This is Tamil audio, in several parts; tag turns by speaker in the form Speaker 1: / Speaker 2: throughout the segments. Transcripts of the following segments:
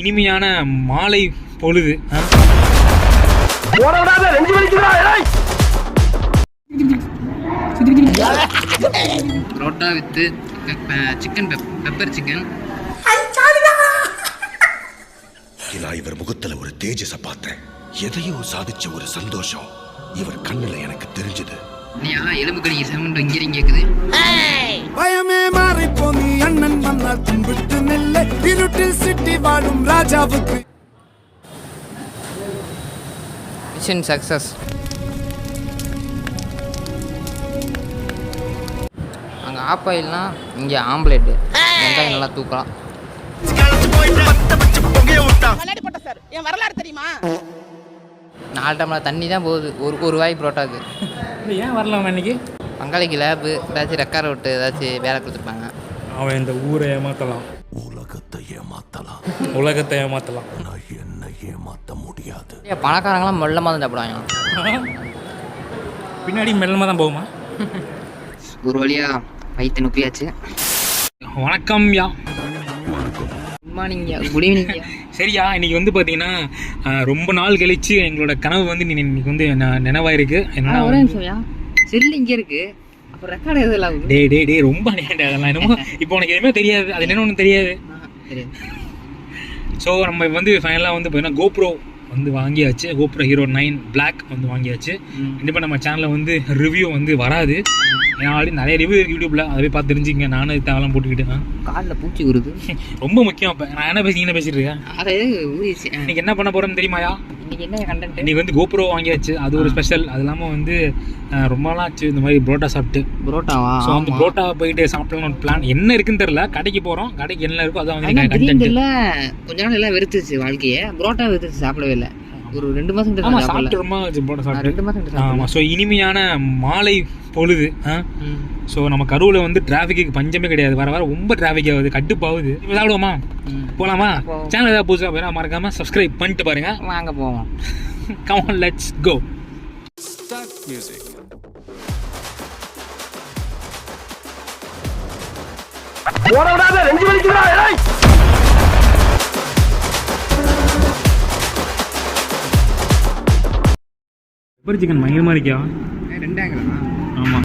Speaker 1: இனிமையான மாலை பொழுது?
Speaker 2: Parotta with chicken pepper chicken
Speaker 3: நான் இவர் முகத்துல ஒரு தேஜஸ பார்த்தேன். எதையோ சாதிச்ச ஒரு சந்தோஷம். இவர் கண்ணுல எனக்கு தெரிஞ்சது.
Speaker 2: நீயா எலும்பு கடிக்க இங்கே கேக்குது.
Speaker 4: பயமே நீ அண்ணன் மன்னால் தும்பிட்டு நெல்ல. இருட்டில் சிட்டி வாழும் ராஜாவுக்கு.
Speaker 2: மிஷன் சக்ஸஸ் அங்கே ஆப்பாயில்னா இங்கே ஆம்லேட்டு வெங்காயம் நல்லா தூக்கலாம்.
Speaker 5: சார். என் வரலாறு தெரியுமா?
Speaker 2: நாலு டம்ளர் தண்ணி தான் போகுது. ஒரு ஒரு வாய் புரோட்டாக்கு
Speaker 1: இல்ல, ஏன் வரலாம் இன்னைக்கு?
Speaker 2: பங்காளிக்கு லேபு ஏதாச்சும் ரெக்கார்ட் விட்டு ஏதாச்சும் வேலை கொடுத்துருப்பாங்க.
Speaker 1: அவன் இந்த ஊரை ஏமாத்தலாம்.
Speaker 3: உலகத்தை ஏமாத்தலாம்.
Speaker 1: உலகத்தை ஏமாத்தலாம்.
Speaker 3: நான் என்ன ஏமாத்த முடியாது.
Speaker 2: ஏன் பணக்காரங்களாம் மெல்லமாக தான் சாப்பிடுவாங்க.
Speaker 1: பின்னாடி மெல்லமாக தான் போகுமா?
Speaker 2: ஒரு வழியா வயிற்று நுப்பியாச்சு
Speaker 1: வணக்கம் யா.
Speaker 2: குட் மார்னிங் குட் ஈவினிங்
Speaker 1: சரியா? இன்னைக்கு வந்து பார்த்தீங்கன்னா ரொம்ப நாள் கழிச்சு எங்களோட கனவு வந்து இன்னி- இன்னைக்கு வந்து ந- நினைவாயிருக்கு. என்னன்னா
Speaker 2: ஒரே செல்லு இங்கே இருக்கு. அப்புறம் ரெக்கார்டு ஆகுது?
Speaker 1: டே டே டே ரொம்ப அநியாயம் அதெல்லாம். என்னமோ இப்போ உனக்கு எதுவுமே தெரியாது. அது என்னன்னு ஒன்றும் தெரியாது. ஸோ நம்ம வந்து ஃபைனலாக வந்து பார்த்தீங்கன்னா கோப்ரோ வந்து வாங்கியாச்சு. கோப்ரோ ஹீரோ நைன் பிளாக் வந்து வாங்கியாச்சு. கண்டிப்பாக நம்ம சேனலில் வந்து ரிவ்யூ வந்து வராது. ஏன்னா ஆல்ரெடி நிறைய ரிவ்யூ இருக்கு யூடியூப்ல அதை போய் பார்த்து தெரிஞ்சுங்க நானும் இது தேவலாம் போட்டுக்கிட்டு ஆ.
Speaker 2: காலில் பூச்சி உருது
Speaker 1: ரொம்ப முக்கியம் இப்போ நான் என்ன பேசி என்ன பேசிட்டு இருக்கேன்
Speaker 2: அது
Speaker 1: இன்னைக்கு என்ன பண்ண போறோம்னு தெரியுமாயா?
Speaker 2: இன்னைக்கு என்ன கண்டென்ட்
Speaker 1: இன்னைக்கு வந்து கோப்ரோ வாங்கியாச்சு அது ஒரு ஸ்பெஷல் அது இல்லாமல் வந்து ரொம்ப நாள் ஆச்சு இந்த மாதிரி புரோட்டா சாப்பிட்டு.
Speaker 2: புரோட்டாவா?
Speaker 1: ஸோ அந்த புரோட்டா போயிட்டு சாப்பிட்டோம்னு ஒரு பிளான் என்ன இருக்குன்னு தெரியல. கடைக்கு போகிறோம் கடைக்கு என்ன இருக்கோ அதான் வந்து
Speaker 2: திடீர்னு
Speaker 1: கண்டென்ட்
Speaker 2: இல்ல. கொஞ்ச நாள் எல்லாம் வெறுத்துச்சு வாழ்க்கைய. புரோட்டா வெறுத்துச்சு சாப்பிடவே இல்லை. ஒரு ரெண்டு மாசம் கிட்ட
Speaker 1: சாப்பிட்டு ரொம்ப
Speaker 2: ரெண்டு மாசம் கிட்ட
Speaker 1: ஆமாம் ஸோ இனிமையான மாலை பொழுது. ஸோ நம்ம கரூரில் வந்து டிராஃபிக்கு பஞ்சமே கிடையாது. வர வர ரொம்ப டிராஃபிக் ஆகுது கட்டுப்பாகுது. இப்போ சாப்பிடுவோமா. போகலாமா. சேனல் ஏதாவது புதுசாக போயிடா மறக்காம சப்ஸ்கிரைப் பண்ணிட்டு பாருங்க.
Speaker 2: வாங்க போவோம்.
Speaker 1: Come let's go pepper chicken பயங்கரமாக இருக்கியா?
Speaker 2: ரெண்டாங்களா
Speaker 1: ஆமாம்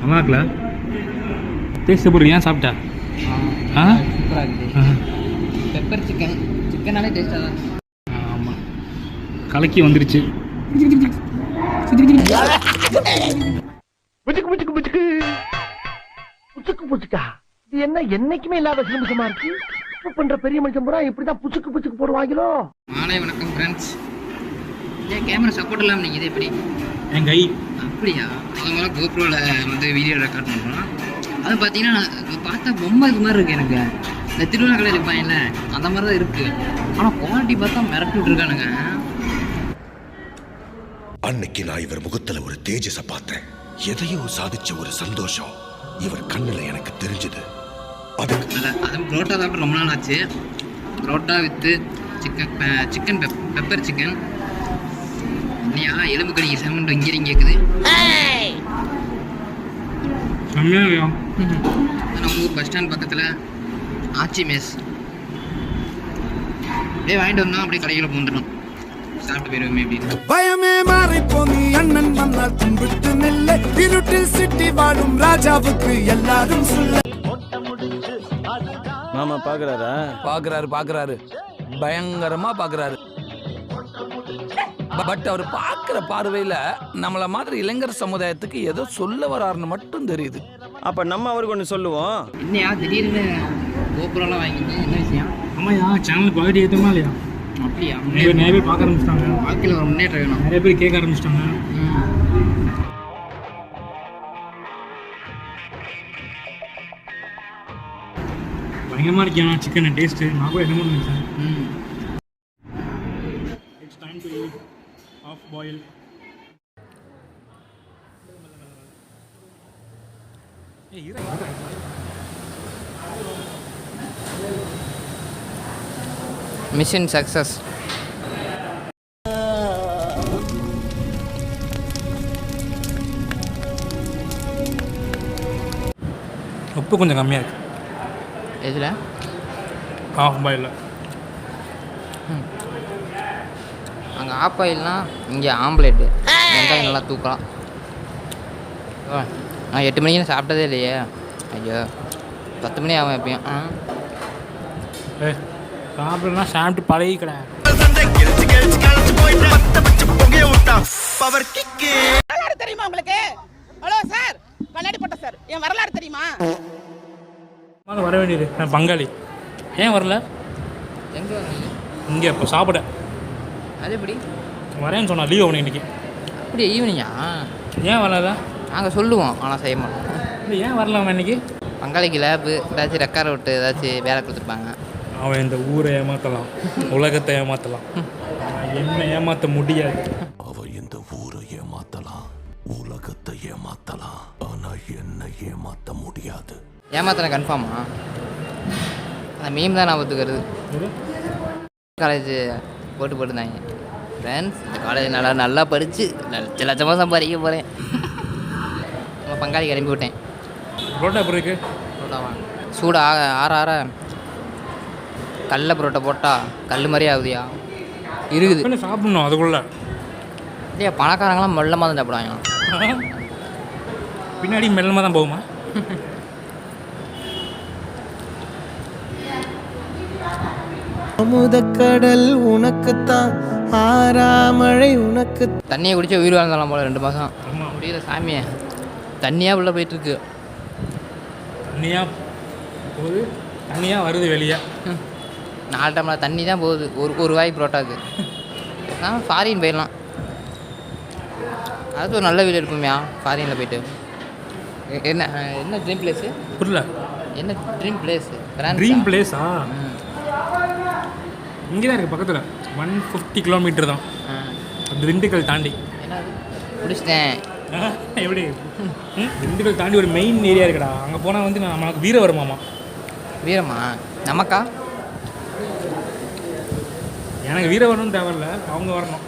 Speaker 1: நல்லா இருக்கல டேஸ்ட் எப்படி ஏன் சாப்பிட்டா? ஆ
Speaker 2: சூப்பராக இருக்குது. பெப்பர் சிக்கன் சிக்கனாலே டேஸ்ட்டாக தான்
Speaker 1: ஆமாம் கலக்கி வந்துருச்சு.
Speaker 6: புச்சுக்கு புச்சுக்கு புச்சுக்கு புச்சுக்கு புச்சுக்கா இது என்ன என்னைக்குமே இல்லாத சிலிமிசமா இருக்கு? உப்பு பண்ற பெரிய மனுஷன் பூரா இப்படிதான் புச்சுக்கு புச்சுக்கு போடுவாங்களோ?
Speaker 2: மாலை வணக்கம் ஃப்ரெண்ட்ஸ் ஏன் கேமரா சப்போர்ட் இல்லாமல் நீங்கள் இது எப்படி?
Speaker 1: என் கை.
Speaker 2: அப்படியா? முத முதல்ல கோப்ரோவில் வந்து வீடியோ ரெக்கார்ட் பண்ணுறோம் அது பார்த்தீங்கன்னா நான் பார்த்தா பொம்மை இது மாதிரி இருக்கு எனக்கு. இந்த திருவிழா கடையில் இருப்பாங்கல்ல அந்த மாதிரி தான் இருக்கு. ஆனால் குவாலிட்டி பார்த்தா மிரட்டி விட்ருக்கானுங்க
Speaker 3: அன்னைக்கு நான் இவர் முகத்துல ஒரு தேஜஸ பார்த்தேன். எதையோ சாதிச்ச ஒரு சந்தோஷம் இவர் கண்ணுல எனக்கு தெரிஞ்சது. அதுக்கு
Speaker 2: அதுவும் புரோட்டா சாப்பிட்டு ரொம்ப நாள் ஆச்சு. Parotta with chicken chicken pepper chicken. நீயா எலும்பு கடிக்க செவன் இங்கே கேட்குது நம்ம ஊர் பஸ் ஸ்டாண்ட் பக்கத்தில் ஆச்சி மெஸ். அப்படியே வாங்கிட்டு வந்தோம் அப்படியே கடையில் பூந்துட்டோம் சாப்பிட்டு அப்படின்னு.
Speaker 4: பயமே மாறிப்போ நீ அண்ணன் மன்னால் தும்பிட்டு நெல்ல. இருட்டில் சிட்டி வாழும் ராஜாவுக்கு எல்லாரும் சொல்ல.
Speaker 7: மாமா பாக்குறாரா?
Speaker 8: பாக்குறாரு பாக்குறாரு. பயங்கரமா பாக்குறாரு. பட் அவர் பார்க்குற பார்வையில நம்மள மாதிரி இளைஞர் சமுதாயத்துக்கு ஏதோ சொல்ல வராருன்னு மட்டும் தெரியுது.
Speaker 7: அப்ப நம்ம அவருக்கு ஒண்ணு சொல்லுவோம்.
Speaker 2: என்னையா திடீர்னு கோபுரம்லாம் வாங்கிட்டு என்ன விஷயம்?
Speaker 1: ஆமாயா சேனல் குவாலிட்டி ஏற்றுமா இல்லையா?
Speaker 2: அப்படியா?
Speaker 1: நிறைய நிறைய பேர் பார்க்க ஆரம்பிச்சிட்டாங்க.
Speaker 2: வாழ்க்கையில் ஒரு முன்னேற்றம் வேணும்.
Speaker 1: நிறைய பேர் கேட்க ஆரம்பிச்சிட்டாங்க. பயங்கரமாக இருக்கியா சிக்கன் டேஸ்ட்டு நான் கூட என்னமோ நினச்சேன்
Speaker 2: ம்
Speaker 1: it's time to half boil
Speaker 2: mission success
Speaker 1: உப்பு கொஞ்சம் கம்மியாக இருக்கு.
Speaker 2: எதில்?
Speaker 1: ஆஃப் பாயில்
Speaker 2: அங்கே ஆப் ஆயில்னா இங்கே ஆம்லேட்டு வெங்காயம் நல்லா தூக்கலாம். நான் எட்டு மணிக்கு சாப்பிட்டதே இல்லையே. ஐயோ பத்து மணி ஆகும் எப்பயும். ஆ.
Speaker 1: ஏ சாப்பிடலாம் சாப்பிட்டு பழகிக்கடா
Speaker 5: வரலாறு தெரியுமா உங்களுக்கு? Hello sir. கண்ணாடி போட்ட சார். என் வரலாறு தெரியுமா?
Speaker 1: வர வேண்டியது. நான் பங்காளி. ஏன் வரல?
Speaker 2: எங்கே
Speaker 1: இங்கே இப்போ சாப்பிட.
Speaker 2: அது எப்படி?
Speaker 1: வரேன்னு சொன்னா லீவ் அவனு இன்னைக்கு.
Speaker 2: அப்படியே ஈவினிங்கா
Speaker 1: ஏன் வரல
Speaker 2: நாங்கள் சொல்லுவோம் ஆனால் செய்ய மாட்டோம்.
Speaker 1: இல்லை ஏன் வரல அவன் இன்னைக்கு?
Speaker 2: பங்காளிக்கு லேபு ஏதாச்சும் ரெக்கார்ட் விட்டு ஏதாச்சும் வேலை கொடுத்துருப்பாங்க.
Speaker 1: அவன் இந்த ஊரை ஏமாத்தலாம் உலகத்தை ஏமாத்தலாம். என்ன ஏமாத்த முடியாது.
Speaker 3: அவ இந்த ஊரை ஏமாத்தலாம் உலகத்தை ஏமாத்தலாம். ஆனா என்ன ஏமாத்த முடியாது.
Speaker 2: ஏமாத்தின கன்ஃபார்மா அந்த மீம் தான் நான் ஒத்துக்கிறது. காலேஜ் போட்டு போட்டுருந்தாங்க. ஃப்ரெண்ட்ஸ் இந்த காலேஜ் நல்லா நல்லா படித்து லட்ச லட்சமாக சம்பாதிக்க போகிறேன் நம்ம பங்காளி கிளம்பி விட்டேன்.
Speaker 1: புரோட்டா எப்படி இருக்கு
Speaker 2: புரோட்டாவா சூடு ஆக ஆற ஆற. கடல புரோட்டா போட்டால் கல் மாதிரியே ஆகுதியா? இருக்குது.
Speaker 1: என்ன சாப்பிடணும் அதுக்குள்ள.
Speaker 2: இல்லையா பணக்காரங்களாம் மெல்லமாக தான் சாப்பிடுவாங்க
Speaker 1: பின்னாடி மெல்லமாக தான் போகுமா?
Speaker 6: அமுதக்கடல் உனக்குத்தான் ஆறாமழை உனக்கு
Speaker 2: தண்ணியை குடிச்சா உயிர் வாழ்ந்தாலாம் போல ரெண்டு மாதம். முடியல சாமியை தண்ணியாக உள்ள போயிட்டுருக்கு.
Speaker 1: தண்ணியாக போகுது தண்ணியாக வருது வெளியே.
Speaker 2: நாலு டம்ளர் தண்ணி தான் போகுது. ஒரு ஒரு வாய் புரோட்டாக்கு நான் ஃபாரின் போயிடலாம். அது ஒரு நல்ல வீடு இருக்குமையா ஃபாரினில் போயிட்டு. என்ன என்ன ட்ரீம் பிளேஸு
Speaker 1: புரியல.
Speaker 2: என்ன ட்ரீம் பிளேஸு
Speaker 1: ட்ரீம் பிளேஸா இங்கே தான் இருக்குது பக்கத்தில். ஒன் ஃபிஃப்டி கிலோமீட்டர் தான். திண்டுக்கல் தாண்டி.
Speaker 2: என்னது பிடிச்சிட்டேன்
Speaker 1: எப்படி? திண்டுக்கல் தாண்டி ஒரு மெயின் ஏரியா இருக்குடா. அங்கே போனால் வந்து நான் நமக்கு வீர வருமாமா
Speaker 2: வீரமா? நமக்கா?
Speaker 1: எனக்கு வீர வரணும்னு தேவையில்ல அவங்க வரணும்.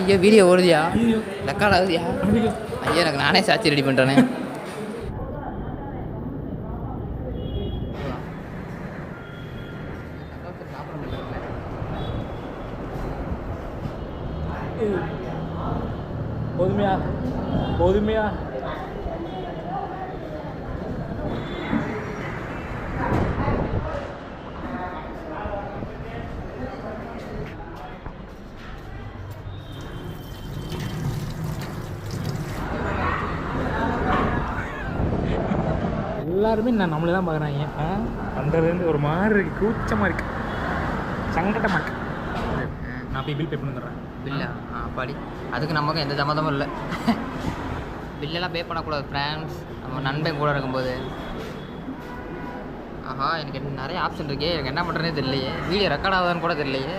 Speaker 2: ஐயோ வீடியோ ஓடுதியா? ரெக்கார்ட் ஆகுதியா?
Speaker 1: ஐயோ.
Speaker 2: ஐயோ எனக்கு நானே சாட்சி ரெடி பண்ணுறேனே
Speaker 1: போதுமையா? போதுமையா? எல்லாருமே நான் நம்மளே தான் பார்க்குறாங்க. பண்ணுறது வந்து ஒரு மாதிரி இருக்கு கூச்சமாக இருக்கு. சங்கடமாக இருக்கு. நான் போய் பில் பே பண்ணிடுறேன்
Speaker 2: பில்லா ஆ? பாடி. அதுக்கு நமக்கு எந்த சம்மந்தமும் இல்லை. பில்லெல்லாம் பே பண்ணக்கூடாது ஃப்ரெண்ட்ஸ் நம்ம நண்பன் கூட இருக்கும்போது. ஆஹா எனக்கு என்ன நிறைய ஆப்ஷன் இருக்கே. எனக்கு என்ன பண்ணுறேனே தெரியலையே. வீடியோ ரெக்கார்ட் ஆகுதான்னு கூட தெரியலையே.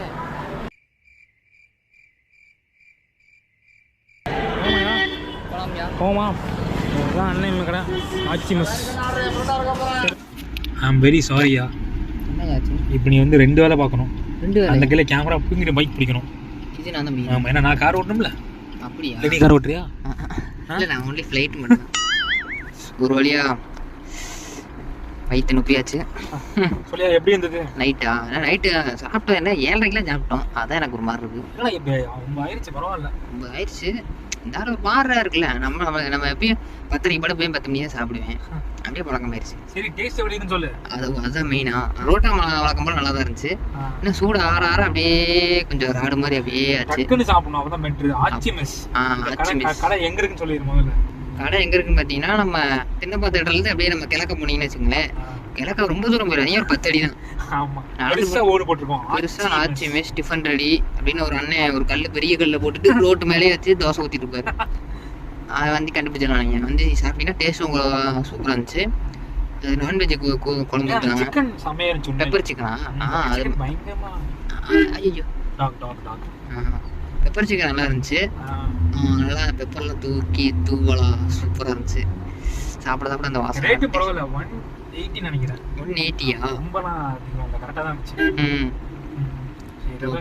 Speaker 1: போமா? அதான் அண்ணன் கடை. ஆச்சி மிஸ் ஐ ஆம் வெரி சாரியா இப்போ நீ வந்து ரெண்டு வேலை பார்க்கணும்.
Speaker 2: ரெண்டு
Speaker 1: அந்த கையில் கேமரா பிடிங்கிட்டு பைக் பிடிக்கணும். ஆமாம் ஏன்னா நான் கார் ஓட்டணும்ல.
Speaker 2: அப்படியா?
Speaker 1: நீ கார் ஓட்டுறியா?
Speaker 2: இல்லை நான் ஒன்லி ஃப்ளைட் மட்டும் ஒரு வழியா வயிற்று நுப்பியாச்சு.
Speaker 1: சொல்லியா எப்படி இருந்தது?
Speaker 2: நைட்டா நைட்டு சாப்பிட்டோம் என்ன ஏழரைக்கெலாம் சாப்பிட்டோம். அதான் எனக்கு ஒரு மாதிரி
Speaker 1: அவங்க ஆயிடுச்சு பரவாயில்ல.
Speaker 2: ஆயிடுச்சு. இந்த ஆள் மாறா இருக்குல்ல நம்ம நம்ம எப்பயும் பத்தரைக்கு படம் போய் பத்து மணியாக சாப்பிடுவேன். அப்படியே பழக்கம் ஆயிடுச்சு
Speaker 1: சரி டேஸ்ட் எப்படி இருக்குன்னு சொல்லு.
Speaker 2: அது அதுதான் மெயினா ரோட்டா ம- வழக்கம் போல நல்லா தான் இருந்துச்சு இன்னும் சூடு ஆற ஆற அப்படியே கொஞ்சம் ராடு மாதிரி அப்படியே ஆச்சு.
Speaker 1: டக்குன்னு சாப்பிடணும். அப்பதான் பெட்ரு ஆச்சி மிஸ்
Speaker 2: ஆ
Speaker 1: இந்த
Speaker 2: ஆச்சு
Speaker 1: கடை
Speaker 2: மிஸ்
Speaker 1: கடை எங்க இருக்குன்னு சொல்லிடு முதல்ல.
Speaker 2: கடை எங்கே இருக்குன்னு பார்த்தீங்கன்னா நம்ம தின்னப்பாத்திரத்துலேருந்து அப்படியே நம்ம கிழக்க போனீங்கன்னு வச்சுங்களேன் கிழக்க ரொம்ப தூரம் போயிடும் நீ ஒரு பத்து அடி தான்
Speaker 1: ஆமா.
Speaker 2: நடந்து
Speaker 1: பெருசா ஓடு போட்டிருக்கோம்.
Speaker 2: பெருசா ஆச்சு மிஸ் டிஃபன் ரெடி அப்படின்னு ஒரு அண்ணன் ஒரு கல் பெரிய கல்ல போட்டுட்டு ரோட்டு மேலேயே வச்சு தோசை ஊற்றிட்டு இருப்பாரு அதை வந்து கண்டுபிடிச்சிடலாம் வந்து சாப்பிட்டீங்கன்னா டேஸ்ட் உங்களுக்கு சூப்பராக இருந்துச்சு. நான்வெஜ் குழம்பு ஊற்றுனாங்க
Speaker 1: சிக்கன் செமையா இருந்துச்சு
Speaker 2: பெப்பர் சிக்கனா ஆ? அது
Speaker 1: பயங்கரமா.
Speaker 2: ஐயோ
Speaker 1: டாக் டாக் டாக்.
Speaker 2: பெப்பர் சிக்கன் நல்லா இருந்துச்சு. நல்லா பெப்பர்லாம் தூக்கி தூவலா சூப்பராக இருந்துச்சு. சாப்பிட சாப்பிட அந்த வாசனை.
Speaker 1: ரேட்டு பரவாயில்ல. ஒன் எயிட்டி நினைக்கிறேன்.
Speaker 2: ஒன் எயிட்டியா
Speaker 1: ரொம்பலாம் அதிகம். இல்லை கரெக்டாக தான் இருந்துச்சு.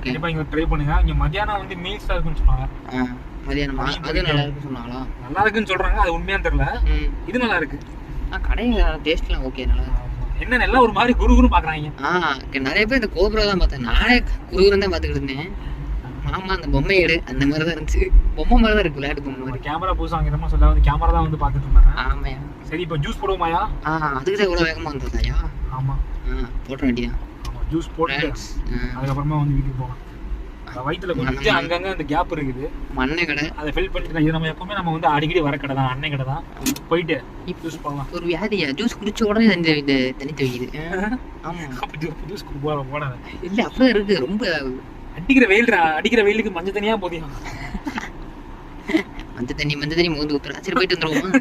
Speaker 1: கண்டிப்பா இங்க ட்ரை பண்ணுங்க. இங்க மத்தியானம் வந்து மீல்ஸ் இருக்குன்னு சொன்னாங்க.
Speaker 2: மதியானமா அது நல்லா இருக்கு சொன்னாங்களா?
Speaker 1: நல்லா இருக்குன்னு சொல்றாங்க. அது உண்மையான்னு தெரியல. இது நல்லா இருக்கு
Speaker 2: ஆ கடை டேஸ்ட்லாம் ஓகே நல்லா.
Speaker 1: என்ன எல்லாம் ஒரு மாதிரி குரு குரு பாக்குறாங்க
Speaker 2: நிறைய பேர் இந்த கோபுரம் தான் பார்த்தேன். நானே குருகுரம் தான் பார்த்துக்கிட்டு இருந்தேன். மாமா அந்த பொம்மை எடு. அந்த மாதிரி தான் இருந்துச்சு. பொம்மை மாதிரி தான் இருக்கு விளையாட்டு பொம்மை மாதிரி.
Speaker 1: கேமரா புதுசா வாங்கிறமா சொல்ல வந்து கேமரா தான் வந்து பாத்துட்டு இருந்தாங்க.
Speaker 2: ஆமாயா
Speaker 1: சரி இப்போ ஜூஸ் போடுவோமாயா
Speaker 2: ஆ அதுக்கு தான் இவ்வளோ வேகமாக வந்ததாயா
Speaker 1: ஆமா.
Speaker 2: போட்ட வேண்டியதான்
Speaker 1: ஆமா ஜூஸ் போட்டு அதுக்கப்புறமா வந்து வீட்டுக்கு போகலாம். வயிற்றுல கொஞ்சம் அங்கங்க அந்த கேப் இருக்குது.
Speaker 2: மண்ணை கடை.
Speaker 1: அதை ஃபில் பண்ணிட்டு இது நம்ம எப்பவுமே நம்ம வந்து அடிக்கடி வர கடை தான் அன்னை கடை தான். போயிட்டு ஜூஸ் போடலாம்.
Speaker 2: ஒரு வியாதியா ஜூஸ் குடிச்ச உடனே தண்ணி தண்ணி துவைக்குது ஆமா.
Speaker 1: ஜூஸ் போட போடாத.
Speaker 2: இல்ல அப்படிதான் இருக்கு. ரொம்ப
Speaker 1: அடிக்கிற வெயில்டா அடிக்கிற வெயிலுக்கு மஞ்சள் தனியா போதியும்
Speaker 2: மஞ்சள் தண்ணி மஞ்சள் தண்ணி மூந்து ஊத்துறா. சரி போயிட்டு வந்துருவோம்?